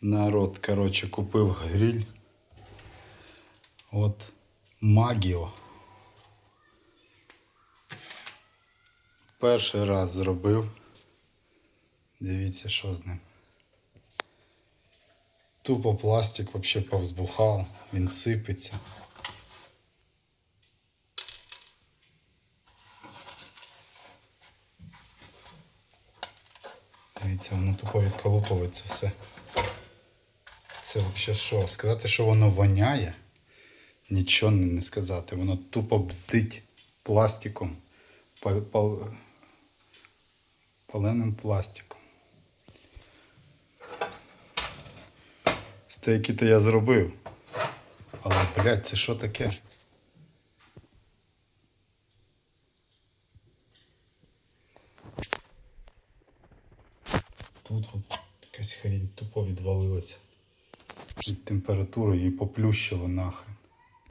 Народ, коротше, купив гриль. От Магіо. Перший раз зробив. Дивіться, що з ним. Тупо пластик вообще повзбухав, він сипеться. Дивіться, воно тупо відколупується все. Це взагалі що? Сказати, що воно воняє? Нічого не сказати. Воно тупо бздить пластиком. Пал- пал- Паленим пластиком. Стейки то я зробив. Але, блядь, це що таке? Тут от якась хрінь тупо відвалилася. Від температури її поплющило нахрен.